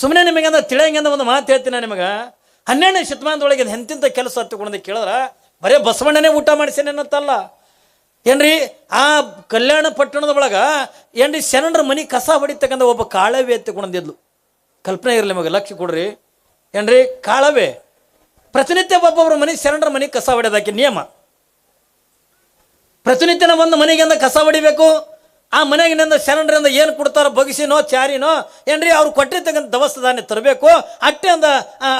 ಸುಮ್ಮನೆ ನಿಮಗೆ ಅಂದ್ರೆ ತಿಳಿಯಂಗೆಂದ ಒಂದು ಮಾತು ಹೇಳ್ತೀನಿ ನಿಮಗೆ. ಹನ್ನೆರಡನೇ ಶತಮಾನದೊಳಗೆ ಎಂತಿಂತ ಕೆಲಸ ಹತ್ತುಕೊಂಡು ಕೇಳಿದ್ರೆ, ಬರೇ ಬಸವಣ್ಣನೇ ಊಟ ಮಾಡಿಸೇನೆ ಅನ್ನತ್ತಲ್ಲ. ಏನ್ರಿ, ಆ ಕಲ್ಯಾಣ ಪಟ್ಟಣದ ಒಳಗ, ಏನ್ರಿ, ಶರಣರ ಮನೆ ಕಸ ಹೊಡಿತಕ್ಕಂಥ ಒಬ್ಬ ಕಾಳವೆ ಎತ್ತಿಕೊಂಡಿದ್ಲು ಕಲ್ಪನೆ ಇರಲಿ ನಿಮಗೆ ಲಕ್ಷ್ಯ ಕೊಡ್ರಿ. ಏನ್ರಿ, ಕಾಳವೆ. ಪ್ರತಿನಿತ್ಯ ಒಬ್ಬೊಬ್ಬರ ಮನೆ ಶರಣರ ಮನೆ ಕಸ ಹೊಡೆದಾಕಿ ನಿಯಮ. ಪ್ರತಿನಿತ್ಯನ ಒಂದು ಮನೆಗಿಂದ ಕಸ ಹೊಡಿಬೇಕು ಆ ಮನೆಗಿನಿಂದ ಶರಣರಿಂದ ಏನು ಕೊಡ್ತಾರೋ ಬಗಸಿನೋ, ಚಾರಿನೋ, ಏನ್ರಿ ಅವ್ರು ಕೊಟ್ಟಿರ್ತಕ್ಕಂಥ ದವಸ ಧಾನ್ಯ ತರಬೇಕು ಅಟ್ಟೆಯಿಂದ ಅಂದ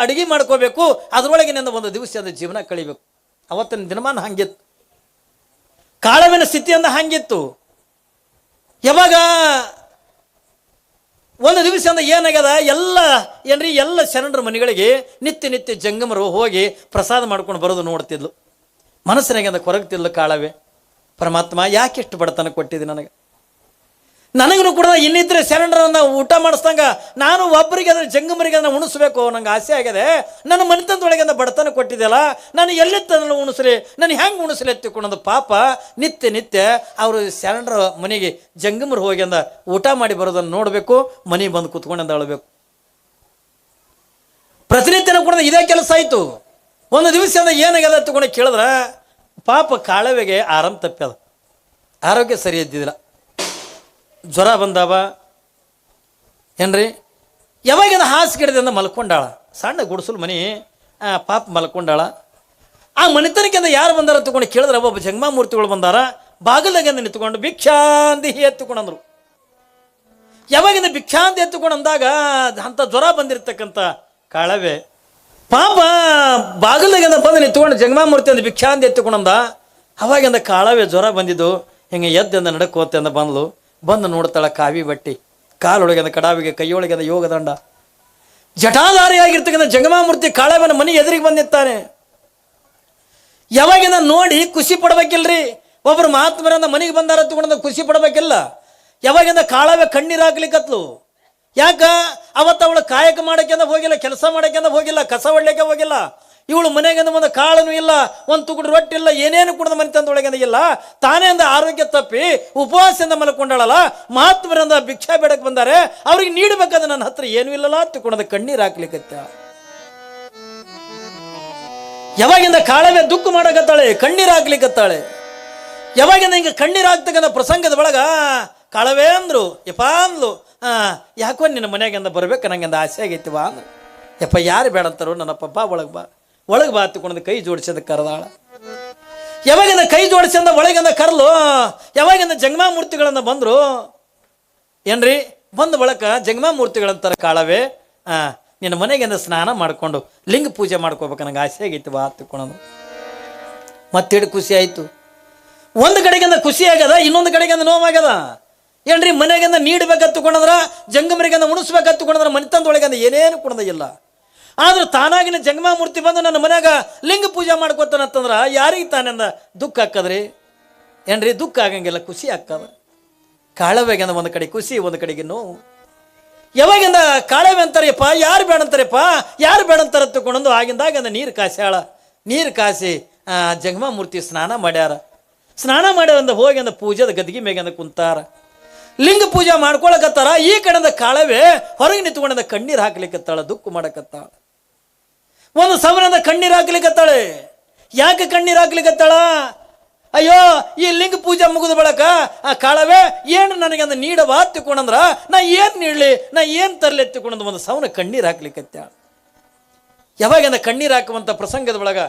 ಅಡುಗೆ ಮಾಡ್ಕೋಬೇಕು ಅದರೊಳಗಿನಿಂದ ಒಂದು ದಿವಸ ಅದು ಜೀವನ ಕಳಿಬೇಕು. ಅವತ್ತಿನ ದಿನಮಾನ ಹಂಗಿತ್ತು. ಕಾಳವಿನ ಸ್ಥಿತಿಯಿಂದ ಹಂಗಿತ್ತು. ಯಾವಾಗ ಒಂದು ದಿವಸದಿಂದ ಏನಾಗ್ಯದ, ಎಲ್ಲ, ಏನ್ರಿ, ಎಲ್ಲ ಶರಣರ ಮನೆಗಳಿಗೆ ನಿತ್ಯ ನಿತ್ಯ ಜಂಗಮರು ಹೋಗಿ ಪ್ರಸಾದ ಮಾಡ್ಕೊಂಡು ಬರೋದು ನೋಡ್ತಿದ್ಲು. ಮನಸ್ಸಿನಾಗ ಕೊರಗ್ತಿದ್ಲು ಕಾಳವೆ. ಪರಮಾತ್ಮ ಯಾಕೆ ಇಷ್ಟು ಬಡತನ ಕೊಟ್ಟಿದ್ದೆ ನನಗೆ? ನನಗೂ ಕೂಡ ಇನ್ನಿದ್ರೆ ಸಿಲಿಂಡರನ್ನು ಊಟ ಮಾಡಿಸ್ದಂಗ ನಾನು ಒಬ್ಬರಿಗೆ ಅಂದರೆ ಜಂಗಮರಿಗೆ ಅದನ್ನು ಉಣಿಸ್ಬೇಕು, ನಂಗೆ ಆಸೆ ಆಗಿದೆ. ನನ್ನ ಮನೆತನದೊಳಗೆ ಅದನ್ನ ಬಡತನ ಕೊಟ್ಟಿದ್ದೆಲ್ಲ ನಾನು ಎಲ್ಲಿ ಅದನ್ನು ಉಣಿಸ್ರಿ ನಾನು ಹೆಂಗೆ ಉಣಿಸ್ಲಿ ಎತ್ತಿಕೊಂಡಂದು ಪಾಪ, ನಿತ್ಯ ನಿತ್ಯ ಅವರು ಸಿಲಿಂಡರ್ ಮನೆಗೆ ಜಂಗಮರು ಹೋಗಿ ಅಂದ ಊಟ ಮಾಡಿ ಬರೋದನ್ನು ನೋಡಬೇಕು, ಮನೆಗೆ ಬಂದು ಕುತ್ಕೊಂಡು ಅಳಬೇಕು. ಪ್ರತಿನಿತ್ಯನೂ ಕೂಡ ಇದೇ ಕೆಲಸ ಆಯಿತು. ಒಂದು ದಿವಸ ಏನಾಗ್ಯದ ತಗೊಂಡು ಕೇಳಿದ್ರೆ, ಪಾಪ ಕಾಳವೆಗೆ ಆರಾಮ್ ತಪ್ಪ್ಯದ ಆರೋಗ್ಯ ಸರಿ ಇದ್ದಿದ್ದಿಲ್ಲ. ಜ್ವರ ಬಂದಾವ. ಏನ್ರಿ? ಯಾವಾಗಿಂದ ಹಾಸಿಗೆಡ್ದಿಂದ ಮಲ್ಕೊಂಡಾಳ? ಸಣ್ಣ ಗುಡಿಸಲು ಮನೆ ಪಾಪ ಮಲ್ಕೊಂಡಾಳ. ಆ ಮನೆತನಕ್ಕಿಂದ ಯಾರು ಬಂದಾರ ತಗೊಂಡು ಕೇಳಿದ್ರೆ ಒಬ್ಬ ಜಂಗಮಾಮೂರ್ತಿಗಳು ಬಂದಾರ. ಬಾಗಿಲಾಗಿಂದ ನಿಂತ್ಕೊಂಡು ಭಿಕ್ಷಾಂತಿ ಎತ್ತುಕೊಂಡಂದ್ರು. ಯಾವಾಗಿಂದ ಭಿಕ್ಷಾಂತಿ ಎತ್ತುಕೊಂಡು ಅಂದಾಗ ಅಂಥ ಜ್ವರ ಬಂದಿರತಕ್ಕಂಥ ಕಾಳವೆ. ಪಾಪ ಬಾಗಿಲಾಗಿಂದ ಬಂದು ನಿಂತ್ಕೊಂಡು ಜಂಗಮಾಮೂರ್ತಿ ಅಂದ ಭಿಕ್ಷಾಂತಿ ಎತ್ತುಕೊಂಡಂದ ಅವಾಗಿಂದ ಕಾಳವೆ ಜ್ವರ ಬಂದಿದ್ದು. ಹಿಂಗೆ ಎದ್ದಿಂದ ನಡಕೋತೆ ಅಂತ ಬಂದ್ಲು. ಬಂದು ನೋಡ್ತಾಳೆ ಕಾವಿ ಬಟ್ಟಿ. ಕಾಲೊಳಗಿಂದ ಕಡಾವಿಗೆ, ಕೈಯೊಳಗಿಂದ ಯೋಗದಂಡ ಜಟಾಧಾರಿಯಾಗಿರ್ತಕ್ಕಂಥ ಜಂಗಮಾಮೂರ್ತಿ ಕಾಳವನ ಮನೆ ಎದುರಿಗೆ ಬಂದಿರ್ತಾನೆ. ಯಾವಾಗಿಂದ ನೋಡಿ ಖುಷಿ ಪಡ್ಬೇಕಿಲ್ರಿ? ಒಬ್ಬರು ಮಹಾತ್ಮರಿಂದ ಮನೆಗೆ ಬಂದಾರ ತಗೊಂಡ ಖುಷಿ ಪಡ್ಬೇಕಿಲ್ಲ. ಯಾವಾಗಿಂದ ಕಾಳವೆ ಕಣ್ಣೀರು ಹಾಕ್ಲಿಕ್ಕತ್ಲು ಯಾಕ? ಅವತ್ತು ಅವಳು ಕಾಯಕ ಮಾಡಕ್ಕೆಂದ ಹೋಗಿಲ್ಲ, ಕೆಲಸ ಮಾಡಕ್ಕೆಂದ ಹೋಗಿಲ್ಲ, ಕಸ ಹೊಡ್ಲಿಕ್ಕೆ ಹೋಗಿಲ್ಲ. ಇವಳು ಮನೆಗಿಂದ ಒಂದು ಕಾಳನು ಇಲ್ಲ, ಒಂದು ತುಗುಡು ರೊಟ್ಟಿ ಇಲ್ಲ, ಏನೇನು ಕುಡಿದ ಮನೆ ತಂದೊಳಗಿಂದ ಇಲ್ಲ. ತಾನೇ ಅಂದ ಆರೋಗ್ಯ ತಪ್ಪಿ, ಉಪವಾಸದಿಂದ ಮಲ್ಕೊಂಡಾಳಲ್ಲ, ಮಹಾತ್ಮರಿಂದ ಭಿಕ್ಷಾ ಬೇಡಕ್ಕೆ ಬಂದಾರೆ, ಅವ್ರಿಗೆ ನೀಡಬೇಕಾದ ನನ್ನ ಹತ್ರ ಏನೂ ಇಲ್ಲಲ್ಲ ತುಕೊಂಡದ ಕಣ್ಣೀರು ಹಾಕ್ಲಿಕ್ಕತ್ತ. ಯಾವಾಗಿಂದ ಕಾಳವೇ ದುಃಖ ಮಾಡಕತ್ತಾಳೆ, ಕಣ್ಣೀರು ಹಾಕ್ಲಿಕ್ಕತ್ತಾಳೆ. ಯಾವಾಗಿಂದ ಹಿಂಗೆ ಕಣ್ಣೀರು ಹಾಕ್ತಕ್ಕಂಥ ಪ್ರಸಂಗದ ಒಳಗ ಕಾಳವೇ ಅಂದ್ರು, ಯಪ್ಪ ಅಂದ್ಲು, ಆ, ಯಾಕೋ ನಿನ್ನ ಮನೆಯಾಗಿಂದ ಬರ್ಬೇಕು ನಂಗಿಂದ ಆಸೆ ಆಗೈತಿ ವಾ ಅಂದ್ರು ಯಪ್ಪ, ಯಾರು ಬೇಡ ಅಂತಾರೋ ನನ್ನಪ್ಪ ಬಾ ಒಳಗೆ ಬಾ. ಒಳಗೆ ಬಾತುಕೊಂಡು ಕೈ ಜೋಡಿಸಿದ ಕರೆದಾಳ. ಯಾವಾಗಿಂದ ಕೈ ಜೋಡಿಸಿದ ಒಳಗಿಂದ ಕರಲು, ಯಾವಾಗಿಂದ ಜಂಗಮಾ ಮೂರ್ತಿಗಳನ್ನ ಬಂದರು? ಏನ್ರಿ? ಬಂದ ಬಳಕ ಜಂಗಮಾ ಮೂರ್ತಿಗಳಂತರ ಕಾಳವೇ. ಆ, ನಿನ್ನ ಮನೆಗಿಂದ ಸ್ನಾನ ಮಾಡ್ಕೊಂಡು ಲಿಂಗ ಪೂಜೆ ಮಾಡ್ಕೋಬೇಕು ನನಗೆ ಆಸೆ ಆಗೈತಿ, ಬಾ ಮತ್ತಿಡು ಖುಷಿ ಆಯಿತು. ಒಂದು ಕಡೆಗಿಂದ ಖುಷಿ ಆಗ್ಯದ, ಇನ್ನೊಂದು ಕಡೆಗಿಂದ ನೋವಾಗ್ಯದ ಏನ್ರಿ, ಮನೆಗಿಂದ ನೀಡ್ಬೇಕತ್ತುಕೊಂಡ್ರ ಜಂಗಮರಿಗಿಂದ ಉಣಿಸ್ಬೇಕತ್ತುಕೊಂಡ್ರ ಮನೆತನದೊಳಗಿಂದ ಏನೇನು ಕೊಡೋದಿಲ್ಲ ಆದ್ರೆ ತಾನಾಗಿನ ಜಂಗಮ ಮೂರ್ತಿ ಬಂದು ನನ್ನ ಮನ್ಯಾಗ ಲಿಂಗ ಪೂಜೆ ಮಾಡ್ಕೊತಾನಂತಂದ್ರೆ ಯಾರಿಗೆ ತಾನಂದ ದುಃಖ ಹಾಕದ್ರಿ? ಏನ್ರಿ ದುಃಖ ಆಗಂಗಿಲ್ಲ ಖುಷಿ ಆಗ್ತದ ಕಾಳವೆಗಿಂದ ಒಂದು ಕಡೆ ಖುಷಿ ಒಂದು ಕಡೆಗೆ ನೋವು. ಯಾವಾಗಿಂದ ಕಾಳವೆ ಅಂತಾರೆಯಪ್ಪ ಯಾರು ಬೇಡ ಅಂತಾರೆಪ್ಪ? ಯಾರು ಬೇಡ ಅಂತಾರ ತಗೊಂಡು ಆಗಿಂದಾಗಿಂದ ನೀರು ಕಾಸ್ಯಾಳ. ನೀರು ಕಾಸಿ ಆ, ಜಂಗಮ ಮೂರ್ತಿ ಸ್ನಾನ ಮಾಡ್ಯಾರ. ಸ್ನಾನ ಮಾಡ್ಯಾರಂದ ಹೋಗಿ ಅಂದ ಪೂಜೆದ ಗದ್ಗಿ ಮೇಗಂದ ಕುಂತಾರ. ಲಿಂಗ ಪೂಜೆ ಮಾಡ್ಕೊಳಕತ್ತಾರ ಈ ಕಡೆಯಿಂದ ಕಾಳವೆ ಹೊರಗೆ ನಿಂತ್ಕೊಂಡ ಕಣ್ಣೀರು ಹಾಕ್ಲಿಕ್ಕತ್ತಾಳ ದುಃಖ ಮಾಡಕತ್ತಾಳ. ಒಂದು ಸಮರದ ಕಣ್ಣೀರು ಯಾಕೆ ಕಣ್ಣೀರು ಹಾಕ್ಲಿಕ್ಕತ್ತಾಳ ಅಯ್ಯೋ, ಈ ಲಿಂಗ ಪೂಜೆ ಮುಗಿದ ಬಳಕ ಆ ಕಾಳವೇ ಏನು ನನಗೆ ಅಂದ ನೀಡವ ತಿಕೊಂಡಂದ್ರ ನಾ ಏನು ನೀಡಲಿ? ನಾ ಏನು ತರಲಿ ಎತ್ತಿಕೊಂಡಂದು ಒಂದು ಸವನ ಕಣ್ಣೀರು ಹಾಕ್ಲಿಕ್ಕತ್ತಾಳ ಯಾವಾಗಿಂದ ಕಣ್ಣೀರು ಹಾಕುವಂಥ ಪ್ರಸಂಗದ ಒಳಗ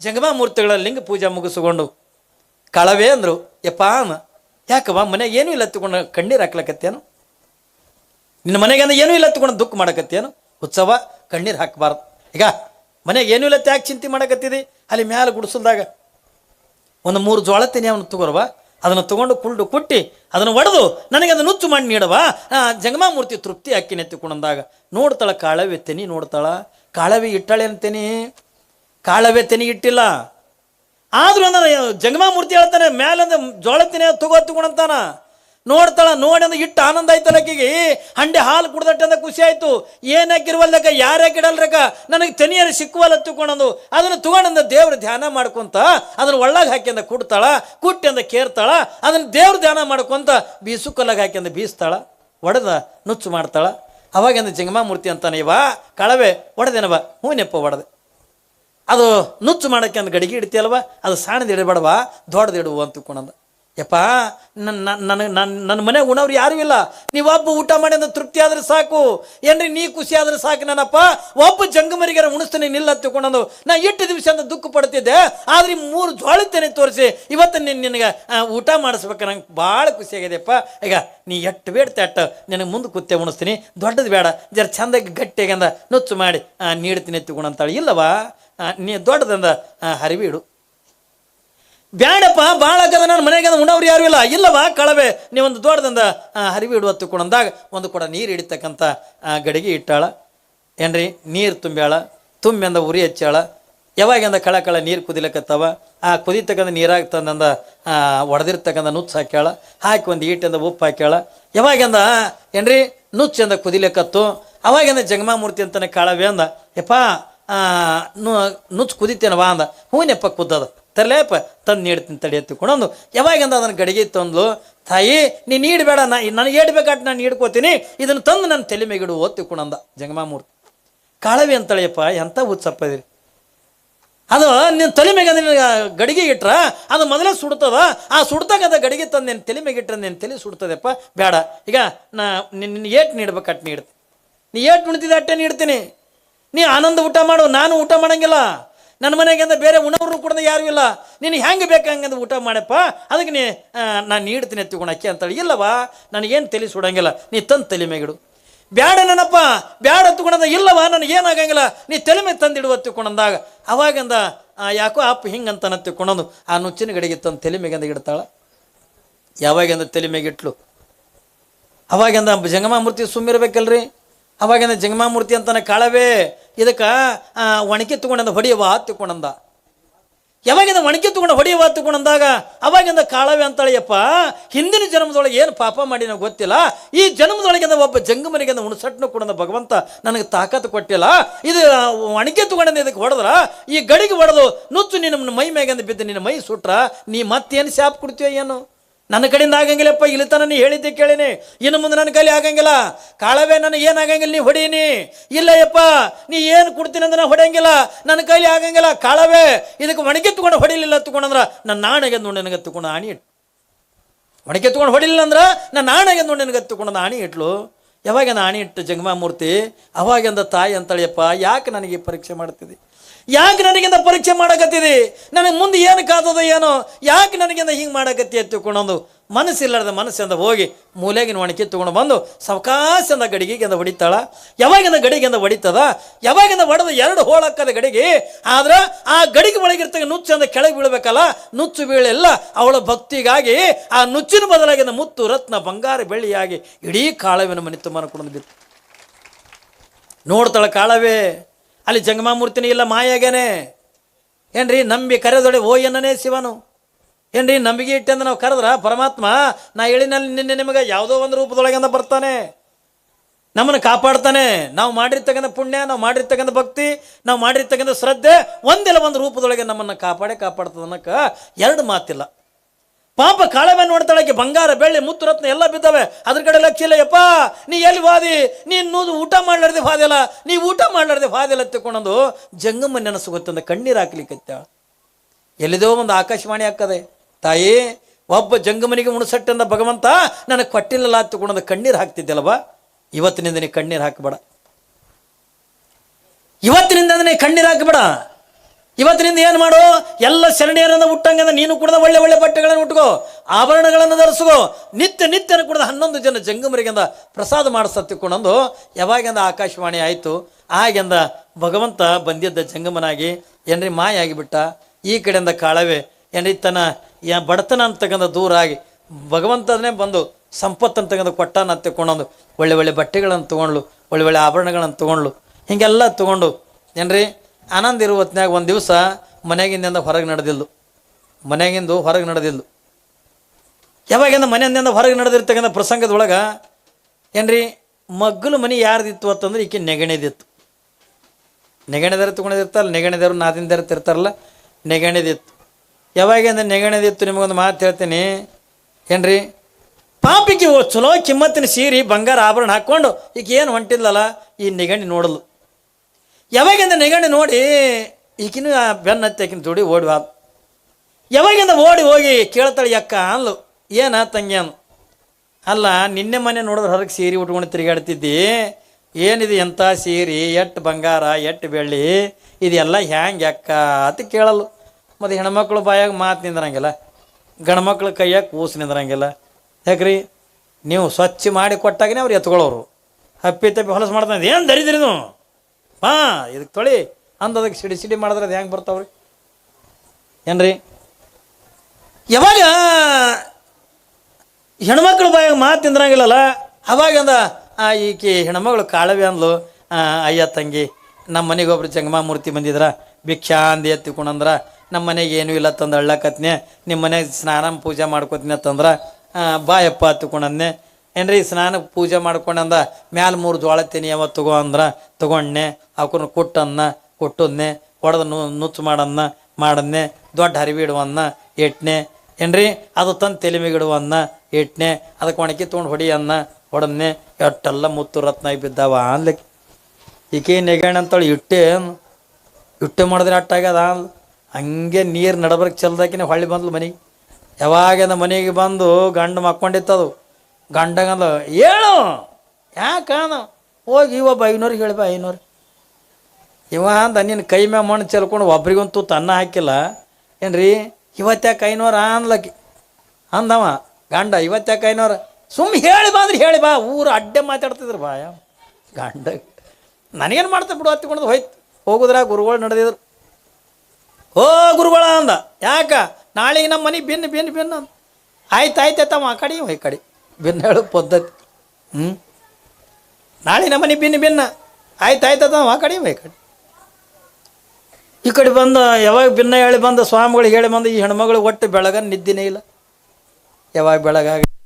ಜಂಗಮಾ ಮೂರ್ತಿಗಳ ಲಿಂಗ ಪೂಜೆ ಮುಗಿಸ್ಕೊಂಡು ಕಾಳವೇ ಅಂದ್ರು, ಯಪ್ಪ ಮನೆ ಮನೆಗೆ ಏನೂ ಇಲ್ಲ ತಗೊಂಡು ಕಣ್ಣೀರು ಹಾಕ್ಲಕತ್ತೇನು? ನಿನ್ನ ಮನೆಗೆ ಏನೂ ಇಲ್ಲ ತಗೊಂಡು ದುಃಖ ಮಾಡಕತ್ತೇನು? ಉತ್ಸವ ಕಣ್ಣೀರು ಹಾಕಬಾರ್ದು. ಈಗ ಮನೆಗೆ ಏನೂ ಇಲ್ಲ, ತ್ಯಾಗ ಚಿಂತೆ ಮಾಡಕತ್ತಿದಿ. ಅಲ್ಲಿ ಮ್ಯಾಲೆ ಗುಡಿಸಲ್ದಾಗ ಒಂದು ಮೂರು ಜೋಳ ತಿನ್ನಿ ಅವನು ತಗೋರವ ಅದನ್ನು ತಗೊಂಡು ಕುಳ್ಳು ಕುಟ್ಟಿ ಅದನ್ನು ಒಡೆದು ನನಗೆ ಅದನ್ನು ನುಚ್ಚು ಮಾಡಿ ನೀಡವ ಜಂಗಮಾ ಮೂರ್ತಿ ತೃಪ್ತಿ ಹಾಕಿನ ಎತ್ತಿಕೊಂಡಂದಾಗ ನೋಡ್ತಾಳೆ ಕಾಳವೆ ತೆನಿ, ನೋಡ್ತಾಳ. ಕಾಳವೆ ಇಟ್ಟಾಳೆ ಅಂತೇನಿ ಕಾಳವೆ ತೆನಿ ಇಟ್ಟಿಲ್ಲ. ಆದರೂ ಜಂಗಮಾ ಮೂರ್ತಿ ಹೇಳ್ತಾನೆ, ಮ್ಯಾಲಂದ ಜೋಳ ತಿನ್ನ ತಗೋ ತಗೊಂಡಂತಾನ. ನೋಡ್ತಾಳ, ನೋಡಿ ಅಂದ್ರೆ ಇಟ್ಟು ಆನಂದ ಆಯ್ತಲ್ಲ ಆಕಿಗೆ. ಹಂಡೆ ಹಾಲು ಕುಡ್ದಟ್ಟಂದ ಖುಷಿ ಆಯ್ತು. ಏನಾಕಿರ್ವಲ್ದಕ್ಕ ಯಾರ್ಯಾಕೆ ಯಾರು ಹಾಕಿಡಲ್ರಕ್ಕ ನನಗೆ ತನಿಯರು ಸಿಕ್ಕುವಲ್ಲ ತಗೊಂಡು ಅದನ್ನು ತಗೊಂಡಂದ ದೇವ್ರ ಧ್ಯಾನ ಮಾಡ್ಕೊಂತ, ಅದನ್ನ ಒಳ್ಳಾಗ ಹಾಕಿಂದ ಕುಡ್ತಾಳ ಕುಟ್ಟಿಂದ ಕೇರ್ತಾಳ, ಅದನ್ನ ದೇವ್ರ ಧ್ಯಾನ ಮಾಡ್ಕೊಂತ ಬೀಸು ಕಲ್ಲಾಗ ಹಾಕಿಂದ ಬೀಸ್ತಾಳ, ಒಡೆದ ನುಚ್ಚು ಮಾಡ್ತಾಳ. ಅವಾಗಿಂದ ಜಂಗಮಾಮೂರ್ತಿ ಅಂತಾನೆ, ಇವ, ಕಳವೆ ಒಡೆದೇನವ ಹೂನೆಪ್ಪ ಒಡೆದೆ. ಅದು ನುಚ್ಚು ಮಾಡೋಕ್ಕೆ ಗಡಿಗಿ ಗಡಿಗೆ ಇಡ್ತೀಯಲ್ವ ಅದು ಸಣ್ಣದು ದೊಡ್ಡದಿಡುವ ಅಂತ ತಿಳ್ಕೊಂಡಂದ. ಯಪ್ಪ ನನ್ನ ನನಗೆ ನನ್ನ ನನ್ನ ಮನೆಗೆ ಉಣವ್ರು ಯಾರೂ ಇಲ್ಲ. ನೀವು ಒಬ್ಬ ಊಟ ಮಾಡಿ ಅಂದ್ರೆ ತೃಪ್ತಿ ಆದ್ರೆ ಸಾಕು. ಏನ್ರಿ ನೀ ಖುಷಿ ಆದ್ರೆ ಸಾಕು ನನ್ನಪ್ಪ. ಒಬ್ಬ ಜಂಗಮರಿಗಾರ ಉಣಿಸ್ತಾನೆ ನಿಲ್ಲ ತಿಳ್ಕೊಂಡು ನಾ ಎಷ್ಟು ದಿವಸ ಅಂತ ದುಃಖ ಪಡ್ತಿದ್ದೆ. ಆದ್ರೆ ಮೂರು ಜ್ವಾಳಿತೇನೆ ತೋರಿಸಿ ಇವತ್ತು ನೀನು ನಿನಗೆ ಊಟ ಮಾಡಿಸ್ಬೇಕು ನಂಗೆ ಭಾಳ ಖುಷಿ ಆಗಿದೆಯಪ್ಪ ಈಗ ನೀ ಎಟ್ಟು ಬೇಡ್ತೆ ಅಟ್ಟು ನಿನಗೆ ಮುಂದೆ ಕುತ್ತೆ ಉಣಿಸ್ತೀನಿ. ದೊಡ್ಡದು ಬೇಡ ಜರ ಚಂದಾಗಿ ಗಟ್ಟಿಯಾಗಿ ಅಂದ ನುಚ್ಚು ಮಾಡಿ ನೀಡ್ತೀನಿ ತಿಳ್ಕೊಂಡಂತಾಳೆ. ಇಲ್ಲವಾ? ಆ, ನೀ ದೊಡ್ಡದಂದ ಹರಿವಿಡು ಬ್ಯಾಡಪ್ಪ ಭಾಳ ಆಗದ ನನ್ನ ಮನೆಗೆ ಉಣವ್ರು ಯಾರು ಇಲ್ಲ. ಇಲ್ಲವಾ, ಕಳವೆ? ನೀವೊಂದು ದೊಡ್ಡದಂದ ಹರಿವಿ ಇಡುವ ಕೊಡಂದಾಗ ಒಂದು ಕೂಡ ನೀರು ಹಿಡಿತಕ್ಕಂಥ ಗಡಿಗೆ ಇಟ್ಟಾಳ. ಏನ್ರಿ? ನೀರು ತುಂಬ್ಯಾಳ. ತುಂಬಿ ಅಂದ ಉರಿ ಹಚ್ಚಾಳ. ಯಾವಾಗಿಂದ ಕಳ ಕಳ ನೀರು ಕುದಿಲಕತ್ತವ? ಆ ಕುದಿತಕ್ಕಂಥ ನೀರಾಗ ತಂದಂದ ಒಡೆದಿರ್ತಕ್ಕಂಥ ನುಚ್ಚು ಹಾಕ್ಯಾಳ. ಹಾಕಿ ಒಂದು ಈಟಿಂದ ಉಪ್ಪು ಹಾಕ್ಯಾಳ. ಯಾವಾಗಿಂದ ಏನ್ರಿ? ನುಚ್ಚಂದ ಕುದಿಲಕತ್ತು. ಅವಾಗಿಂದ ಜಗಮಾಮೂರ್ತಿ ಅಂತಾನೆ ಕಾಳವೆ ಅಂದ, ಯಪ್ಪ ನುಚ್ಚು ಕುದಿತೇನವಾ? ಅಂದ ಹೂನೆಪ್ಪ ಕುದ್ದದ. ತರಲೇಪ, ತಂದು ನೀಡ್ತೀನಿ ತಡಿ ಎತ್ತಿಕೊಂಡು ಯಾವಾಗಿಂದ ಅದನ್ನು ಗಡಿಗೆ ತಂದು ತಾಯಿ ನೀನು ನೀಡಬೇಡ, ನಾ ನನಗೆ ಏಡ್ಬೇಕಾಟ್ ನಾನು ನೀಡ್ಕೋತೀನಿ, ಇದನ್ನು ತಂದು ನನ್ನ ತಲೆ ಮೇಗಿಡು ಓದ್ತಿಕೊಂಡಂದ ಜಂಗಮಾಮೂರ್ತಿ. ಕಾಳವಿ ಅಂತಳೆಯಪ್ಪ ಎಂಥ ಇದ್ರಿ. ಅದು ನಿನ್ನ ತಲೆ ಮೇಗ ಗಡಿಗೆ ಇಟ್ರ, ಅದು ಮೊದಲೇ ಸುಡ್ತದ, ಆ ಸುಡ್ತಾಗದ ಗಡಿಗೆ ತಂದು ನಿನ್ನ ತಲೆ ಮೇಗಿಟ್ರೆ ನಿನ್ನ ತಲೆ ಸುಡ್ತದೆಪ್ಪ, ಬೇಡ. ಈಗ ನಾ ನಿನ್ನ ಏಟ್ ನೀಡ್ಬೇಕು ಅಟ್ ನೀಡ್ತೀನಿ. ನೀ ಏಟ್ ನುಣ್ತಿದ್ದೆ ಅಟ್ಟೆ ನೀಡ್ತೀನಿ. ನೀ ಆನಂದ ಊಟ ಮಾಡು, ನಾನು ಊಟ ಮಾಡಂಗಿಲ್ಲ. ನನ್ನ ಮನೆಗಿಂದ ಬೇರೆ ಉಣವ್ರು ಕೂಡ ಯಾರು ಇಲ್ಲ. ನೀನು ಹೆಂಗೆ ಬೇಕು ಹಂಗಂದು ಊಟ ಮಾಡಪ್ಪ. ಅದಕ್ಕೆ ನೀ ನಾನು ನೀಡ್ತೀನಿ ತಿಳ್ಕೊಳಕ್ಕೆ ಅಂತೇಳಿ. ಇಲ್ಲವಾ ನನಗೇನು ತಲೆ ಸುಡಂಗಿಲ್ಲ. ನೀ ತಂದು ತಲೆ ಮೇಗಿಡು ಬ್ಯಾಡ ನನ್ನಪ್ಪ, ಬ್ಯಾಡ ತಗೊಂಡಂದ ಇಲ್ಲವ ನನಗೇನಾಗಂಗಿಲ್ಲ ನೀ ತಲೆ ಮೇಲೆ ತಂದಿಡುವ ತಿಳ್ಕೊಂಡಂದಾಗ ಅವಾಗಂದ ಯಾಕೋ ಅಪ್ಪ ಹಿಂಗಂತ ತಿಳ್ಕೊಂಡಂದು ಆ ನುಚ್ಚಿನ ಗಡಿಗೆ ತಂದು ತಲೆ ಮೇಗಂದ ಇಡ್ತಾಳ. ಯಾವಾಗಂದ ತಲೆ ಮೇಗಿಟ್ಲು ಅವಾಗಂದ ಜಂಗಮಾಮೂರ್ತಿ ಸುಮ್ಮಿರ್ಬೇಕಲ್ರಿ? ಅವಾಗಿಂದ ಜಂಗಮಾಮೂರ್ತಿ ಅಂತಾನೆ ಕಾಳವೇ, ಇದಕ್ಕೆ ಒಣಕೆ ತಗೊಂಡಂದ ಹೊಡೆಯವ ತಿಳ್ಕೊಂಡಂದ ಯಾವಾಗಿಂದ ಒಣಕೆ ತಗೊಂಡು ಹೊಡೆಯುವ ತಗೊಂಡಂದಾಗ ಅವಾಗಿಂದ ಕಾಳವೆ ಅಂತಾಳೆಯಪ್ಪ ಹಿಂದಿನ ಜನ್ಮದೊಳಗೆ ಏನು ಪಾಪ ಮಾಡಿ ನಾವು ಗೊತ್ತಿಲ್ಲ, ಈ ಜನ್ಮದೊಳಗಿಂದ ಒಬ್ಬ ಜಂಗಮನಿಗಿಂದ ಉಣಸಟ್ನು ಕೊಡಂದ ಭಗವಂತ ನನಗೆ ತಾಕತ್ತು ಕೊಟ್ಟಿಲ್ಲ, ಇದು ಒಣಕೆ ತಗೊಂಡಂದ ಇದಕ್ಕೆ ಹೊಡೆದ್ರ, ಈ ಗಡಿಗೆ ಹೊಡೆದು ನುಚ್ಚು ನಿನ್ನ ಮೈ ಮ್ಯಾಗಿಂದ ಬಿದ್ದು ನಿನ್ನ ಮೈ ಸುಟ್ರ, ನೀ ಮತ್ತೇನು ಶಾಪ್ ಕೊಡ್ತೀಯ ಏನು? ನನ್ನ ಕಡೆಯಿಂದ ಆಗಂಗಿಲ್ಲಪ್ಪ ಇಲ್ಲಿ ತನ ನೀ ಹೇಳಿದ್ದೆ ಕೇಳಿನಿ. ಇನ್ನು ಮುಂದೆ ನನ್ನ ಕೈಲಿ ಆಗಂಗಿಲ್ಲ. ಕಾಳವೇ ನನಗೆ ಏನಾಗಂಗಿಲ್ಲ ನೀ ಹೊಡೀನಿ. ಇಲ್ಲ ಯಪ್ಪ ನೀ ಏನು ಕೊಡ್ತೀನಿ ಅಂದ್ರೆ ನಾನು ಹೊಡೆಯಂಗಿಲ್ಲ. ನನ್ನ ಕೈಲಿ ಆಗಂಗಿಲ್ಲ, ಕಾಳವೇ. ಇದಕ್ಕೆ ಒಣಗಿ ತಗೊಂಡು ಹೊಡಿಲಿಲ್ಲ ತಗೊಂಡಂದ್ರ ನನ್ನ ನಾಣೆಗೆ ನೋಡಿ ನನಗೆ ತಗೊಂಡು ಆಣಿ ಇಟ್ಟು ಒಣಗಿ ತಗೊಂಡು ಹೊಡಿಲಿಲ್ಲ ಅಂದ್ರೆ ನನ್ನ ನಾಣೆಗೆ ನೋಡಿ ನನಗೆ ತಗೊಂಡು ಆಣಿ ಇಟ್ಲು. ಯಾವಾಗ ಆಣಿ ಇಟ್ಟು ಜಂಗಮಾಮೂರ್ತಿ? ಅವಾಗಿಂದ ತಾಯಿ ಅಂತಳಿಯಪ್ಪ ಯಾಕೆ ನನಗೆ ಪರೀಕ್ಷೆ ಮಾಡ್ತಿದ್ದಿ ಯಾಕೆ ನನಗಿಂದ ಪರೀಕ್ಷೆ ಮಾಡಕತ್ತಿದೆ ನನಗೆ ಮುಂದೆ ಏನು ಕಾದದ ಏನೋ? ಯಾಕೆ ನನಗಿಂದ ಹಿಂಗೆ ಮಾಡಕತ್ತಿ ಅಂತ ತಿಳ್ಕೊಂಡೊಂದು ಮನಸ್ಸಿಲ್ಲದ ಮನಸ್ಸಿಂದ ಹೋಗಿ ಮೂಲೆಗಿನ ಒಣಕಿ ತೊಗೊಂಡು ಬಂದು ಸಾವಕಾಶದಿಂದ ಗಡಿಗೆಗಿಂದ ಹೊಡಿತಾಳ. ಯಾವಾಗಿಂದ ಗಡಿಗೆಂದ ಹೊಡಿತದ? ಯಾವಾಗಿಂದ ಹೊಡೆದ ಎರಡು ಹೋಳಕ್ಕದ ಗಡಿಗೆ? ಆದ್ರೆ ಆ ಗಡಿಗೆ ಒಳಗಿರ್ತಕ್ಕ ನುಚ್ಚಂದ ಕೆಳಗೆ ಬೀಳಬೇಕಲ್ಲ, ನುಚ್ಚು ಬೀಳೆಲ್ಲ. ಅವಳ ಭಕ್ತಿಗಾಗಿ ಆ ನುಚ್ಚಿನ ಬದಲಾಗಿಂದ ಮುತ್ತು, ರತ್ನ, ಬಂಗಾರ, ಬೆಳ್ಳಿಯಾಗಿ ಇಡೀ ಕಾಳವಿನ ಮನೆ ತುಂಬ ಕುಡಿದು ಬಿತ್ತು ನೋಡ್ತಾಳ ಕಾಳವೇ ಅಲ್ಲಿ ಜಂಗಮಾಮೂರ್ತಿನೇ ಇಲ್ಲ ಮಾಯಾಗೇನೆ ಏನ್ರಿ, ನಂಬಿ ಕರೆದೊಡೆ, ಓ, ಎನ್ನನೇ ಶಿವನು. ಏನ್ರಿ, ನಂಬಿಕೆ ಇಟ್ಟಂದ್ರೆ ನಾವು ಕರೆದ್ರ, ಪರಮಾತ್ಮ, ನಾ ಹೇಳಿನಲ್ಲಿ ನಿನ್ನೆ ನಿಮಗೆ ಯಾವುದೋ ಒಂದು ರೂಪದೊಳಗಿಂದ ಬರ್ತಾನೆ. ನಮ್ಮನ್ನು ಕಾಪಾಡ್ತಾನೆ. ನಾವು ಮಾಡಿರ್ತಕ್ಕಂಥ ಪುಣ್ಯ, ನಾವು ಮಾಡಿರ್ತಕ್ಕಂಥ ಭಕ್ತಿ, ನಾವು ಮಾಡಿರ್ತಕ್ಕಂಥ ಶ್ರದ್ಧೆ, ಒಂದಿಲ್ಲ ಒಂದು ರೂಪದೊಳಗೆ ನಮ್ಮನ್ನು ಕಾಪಾಡೇ ಕಾಪಾಡ್ತದೆ ಅನ್ನಕ್ಕೆ ಎರಡು ಮಾತಿಲ್ಲ. ಪಾಪ ಕಾಳವೆ ನೋಡ್ತಾಳಕ್ಕೆ ಬಂಗಾರ, ಬೆಳ್ಳಿ, ಮುತ್ತು, ರತ್ನ ಎಲ್ಲ ಬಿದ್ದಾವೆ. ಅದ್ರ ಕಡೆ ಲಕ್ಷ ಇಲ್ಲ. ಯಪ್ಪ, ನೀ ಎಲ್ಲಿ ವಾದಿ? ನೀನು ಊಟ ಮಾಡ್ಲಾರ್ದೆ ವಾದಿಲ್ಲ ನೀ ಊಟ ಮಾಡ್ಲಾರ್ದೆ ವಾದಿಲ್ಲ ತಿಳ್ಕೊಂಡಂದು ಜಂಗಮ್ಮ ನೆನಸು ಗೊತ್ತಂದ ಕಣ್ಣೀರು ಹಾಕ್ಲಿಕ್ಕೆ ಎಲ್ಲಿದೋ ಒಂದು ಆಕಾಶವಾಣಿ ಹಾಕದೆ. ತಾಯಿ, ಒಬ್ಬ ಜಂಗಮನಿಗೆ ಉಣಸಟ್ಟಂದ ಭಗವಂತ ನನಗೆ ಕೊಟ್ಟಿಲ್ಲಲ್ಲ ತಿಳ್ಕೊಂಡಂದ ಕಣ್ಣೀರು ಹಾಕ್ತಿದ್ದಲ್ವ ಇವತ್ತಿನಿಂದ ನೀ ಕಣ್ಣೀರು ಹಾಕಬೇಡ. ಇವತ್ತಿನಿಂದ ನೀ ಕಣ್ಣೀರು ಹಾಕಬೇಡ. ಇವತ್ತಿನಿಂದ ಏನು ಮಾಡು? ಎಲ್ಲ ಶರಣಿಯರನ್ನ ಉಟ್ಟಂಗಂದ ನೀನು ಕೂಡ ಒಳ್ಳೆ ಒಳ್ಳೆ ಬಟ್ಟೆಗಳನ್ನು ಉಟ್ಕೋ, ಆಭರಣಗಳನ್ನು ಧರಿಸ್ಕೋ, ನಿತ್ಯ ನಿತ್ಯನ ಕೂಡ ಹನ್ನೊಂದು ಜನ ಜಂಗಮರಿಗಿಂದ ಪ್ರಸಾದ ಮಾಡಿಸತ್ತಿಕೊಂಡಂದು ಯಾವಾಗಿಂದ ಆಕಾಶವಾಣಿ ಆಯಿತು ಆಗಿಂದ ಭಗವಂತ ಬಂದಿದ್ದ ಜಂಗಮನಾಗಿ, ಏನ್ರಿ ಮಾಯ ಆಗಿಬಿಟ್ಟ? ಈ ಕಡೆಯಿಂದ ಕಾಳವೆ, ಏನ್ರಿ ತನ್ನ ಯಾ ಬಡತನ ಅಂತಕ್ಕಂಥ ದೂರ ಆಗಿ, ಭಗವಂತನೇ ಬಂದು ಸಂಪತ್ತನ್ನು ತಗೊಂಡು ಕೊಟ್ಟನ ತಿಕ್ಕೊಂಡು ಒಳ್ಳೆ ಒಳ್ಳೆ ಬಟ್ಟೆಗಳನ್ನು ತೊಗೊಂಡ್ಳು ಒಳ್ಳೆ ಒಳ್ಳೆ ಆಭರಣಗಳನ್ನು ತೊಗೊಂಡ್ಳು ಹೀಗೆಲ್ಲ ತೊಗೊಂಡು, ಏನ್ರಿ ಆನಂದ ಇರುವ ಹೊತ್ನ್ಯಾಗ ಒಂದು ದಿವಸ ಮನೆಗಿಂದ ಹೊರಗೆ ನಡೆದಿಲ್ಲು ಮನೆಗಿಂದು ಹೊರಗೆ ನಡೆದಿಲ್ಲು ಯಾವಾಗಿಂದ ಮನೆಯಿಂದ ಹೊರಗೆ ನಡೆದಿರ್ತಕ್ಕಂಥ ಪ್ರಸಂಗದೊಳಗೆ ಏನ್ರಿ, ಮಗ್ಗಲು ಮನೆ ಯಾರ್ದಿತ್ತು ಅಂತಂದ್ರೆ ಈಕೆ ನೆಗಣೆದಿತ್ತು. ನೆಗಣೆದಾರ ತೊಗೊಂಡಿರ್ತಾರಲ್ಲ ನೆಗಣೆದಾರು ನಾದಿಂದಾರ ತಿರ್ತಾರಲ್ಲ ನೆಗಣೆದಿತ್ತು. ಯಾವಾಗಿಂದ ನೆಗಣೆದಿತ್ತು ನಿಮಗೊಂದು ಮಾತು ಹೇಳ್ತೀನಿ. ಏನ್ರಿ, ಪಾಪಿಗೆ ಚಲೋ ಕಿಮ್ಮತ್ತಿನ ಸೀರೆ ಬಂಗಾರ ಆಭರಣ ಹಾಕ್ಕೊಂಡು ಈಗ ಏನು ಹೊಂಟಿದ್ಲಲ್ಲ, ಈ ನೆಗಣಿ ನೋಡಲು. ಯಾವಾಗಿಂದ ನೆಗಣ್ಣು ನೋಡಿ ಈಗಿನ ಬೆನ್ನ ಹತ್ತಿ ಆಕಿನ ಓಡುವ ಯಾವಾಗಿಂದ ಓಡಿ ಹೋಗಿ ಕೇಳ್ತಾಳೆ ಅಕ್ಕ ಅನ್ಲು ಏನ ತಂಗಿ ಅನ್ನು ಅಲ್ಲ, ನಿನ್ನೆ ಮನೆ ನೋಡಿದ್ರೆ ಹೊರಗೆ ಸೀರೆ ಉಟ್ಕೊಂಡು ತಿರುಗಾಡ್ತಿದ್ದಿ. ಏನಿದು ಎಂಥ ಸೀರೆ ಎಟ್ಟು ಬಂಗಾರ ಎಟ್ಟು ಬೆಳ್ಳಿ, ಇದೆಲ್ಲ ಹ್ಯಾಂಗೆ ಅಕ್ಕ ಅಂತ ಕೇಳಲ್ಲು. ಮತ್ತು ಹೆಣ್ಮಕ್ಳು ಬಾಯಾಗ ಮಾತು ನಿಂದ್ರಂಗಿಲ್ಲ. ಗಣಮಕ್ಳು ಕೈಯಾಗ ಕೂಸು ನಿಂದ್ರಂಗಿಲ್ಲ. ಯಾಕ್ರಿ? ನೀವು ಸ್ವಚ್ಛ ಮಾಡಿ ಕೊಟ್ಟಾಗನೇ ಅವ್ರು ಎತ್ಕೊಳ್ಳೋರು ಅಪ್ಪಿ ತಪ್ಪಿ ಹೊಲಸು ಮಾಡ್ತಾನೆ. ಏನು ದರಿದ್ರಿ ನೀವು? ಹಾಂ, ಇದಕ್ಕೆ ತೊಳಿ. ಅಂದ ಅದಕ್ಕೆ ಸಿಡಿ ಸಿಡಿ ಮಾಡಿದ್ರೆ ಅದು ಹೆಂಗೆ ಬರ್ತಾವ್ರಿ? ಏನ್ರಿ? ಯಾವಾಗ ಹೆಣ್ಮಕ್ಳು ಬಾಯಾಗ ಮಾತು ತಿಂದ್ರಂಗಿಲ್ಲಲ್ಲ ಅವಾಗಂದ ಈಕಿ ಹೆಣ್ಮಗಳು ಕಾಳವೆ ಅಂದ್ಲು ಅಯ್ಯ ತಂಗಿ ನಮ್ಮ ಮನೆಗೆ ಒಬ್ರು ಜಂಗಮಾ ಮೂರ್ತಿ ಬಂದಿದ್ರ, ಭಿಕ್ಷಾ ಅಂದಿ ಎತ್ತಿಕೊಂಡಂದ್ರ ನಮ್ಮ ಮನೆಗೆ ಏನೂ ಇಲ್ಲ ತಂದು ಅಳ್ಳಕತ್ನೆ ನಿಮ್ಮ ಮನೆಗೆ ಸ್ನಾನ ಪೂಜೆ ಮಾಡ್ಕೋತೀನಿ ಅಂತಂದ್ರೆ ಬಾಯಪ್ಪ ಹತ್ತುಕೊಂಡಂದೆ ಏನ್ರಿ ಸ್ನಾನ ಪೂಜೆ ಮಾಡ್ಕೊಂಡಂದ ಮ್ಯಾಲ ಮೂರು ಜೋಳ ತಿನ್ನಿ ಯಾವತ್ತು ತಗೋ ಅಂದ್ರ ತಗೊಂಡ್ನೆ ಅವಕನ್ನ ಕೊಟ್ಟನ್ನ, ಕೊಟ್ಟದ್ನೆ ಹೊಡೆದ ನು, ನುಚ್ಚು ಮಾಡನ್ನ, ಮಾಡನ್ನೆ, ದೊಡ್ಡ ಹರಿವಿ ಇಡುವನ್ನ, ಎಟ್ನೆ, ಏನ್ರಿ? ಅದು ತಂದು ತೆಲಿಮಿಗಿಡುವನ್ನ ಎಟ್ನೆ ಅದಕ್ಕೆ ಒಣಕಿ ತೊಗೊಂಡು ಹೊಡಿ ಅನ್ನ ಹೊಡನ್ನೆ ಎಟ್ಟೆಲ್ಲ ಮುತ್ತು ರತ್ನ ಬಿದ್ದಾವ ಅನ್ಲಿಕ್ಕೆ ಈಕೆ ನೆಗಣ ಅಂತೇಳಿ ಇಟ್ಟೆ ಇಟ್ಟೆ ಮಾಡಿದ್ರೆ ಅಟ್ಟಾಗ್ಯದ ಹಂಗೆ ನೀರು ನಡಬರ್ಕ್ ಚೆಲ್ದಾಕಿನ ಹೊಳ್ಳಿ ಬಂದ್ಲು ಮನೆಗೆ. ಯಾವಾಗ ಮನೆಗೆ ಬಂದು ಗಂಡು ಮಕ್ಕೊಂಡಿತ್ತದು. ಗಂಡಗಂದ, ಹೇಳು ಯಾಕಾನ ಹೋಗಿ ಒಬ್ಬ ಐನೂರಿಗೆ ಹೇಳಿ ಬಾ ಐನೂರು. ಇವ ಅಂದ ನಿನ್ನ ಕೈ ಮ್ಯಾಗ ಮಣ್ಣು ಚೆಲ್ಕೊಂಡು ಒಬ್ರಿಗಂತೂ ತನ್ನ ಹಾಕಿಲ್ಲ. ಏನ್ರಿ ಇವತ್ತ್ಯಾಕೆ ಐನೂರ ಅನ್ಲಕ್ಕಿ ಅಂದವ. ಗಂಡ ಇವತ್ತ್ಯಾಕೆ ಐನೂರ? ಸುಮ್ಮ ಹೇಳಿ ಬಾ ಅಂದ್ರೆ, ಹೇಳಿ ಬಾ, ಊರು ಅಡ್ಡೆ ಮಾತಾಡ್ತಿದ್ರು ಬಾಯ ಗಂಡ, ನನಗೇನು ಮಾಡ್ತಾ ಬಿಡು ಹತ್ತಿಕೊಂಡು ಹೋಯ್ತು. ಹೋಗುದ್ರ ಗುರುಗಳು ನಡೆದಿದ್ರು. ಓ, ಗುರುಗಳ ಅಂದ, ಯಾಕ? ನಾಳೆಗೆ ನಮ್ಮ ಮನೆ ಬಿನ್ ಬಿನ್ ಬಿನ್ ಅಂದ. ಆಯ್ತು ಆಯ್ತು ಆಯ್ತಮ್ಮ ಆ ಕಡೆ ಈ ಕಡೆ. ಬಿನ್ ಹೇಳು ಪದ್ಧತಿ. ಹ್ಞೂ ನಾಳೆ ನಮ್ಮ ಭಿನ್ನ ಭಿನ್ನ ಬಿನ್ನ. ಆಯ್ತು ಅದ ಆ ಕಡೆ ಈ ಕಡೆ. ಈ ಕಡೆ ಬಂದ, ಯಾವಾಗ ಭಿನ್ನ ಹೇಳಿ ಬಂದ, ಸ್ವಾಮಿಗಳು ಹೇಳಿ ಬಂದ, ಈ ಹೆಣ್ಮಗಳು ಒಟ್ಟು ಬೆಳಗ ನಿದ್ದಿನೇ ಇಲ್ಲ. ಯಾವಾಗ ಬೆಳಗಾಗಿ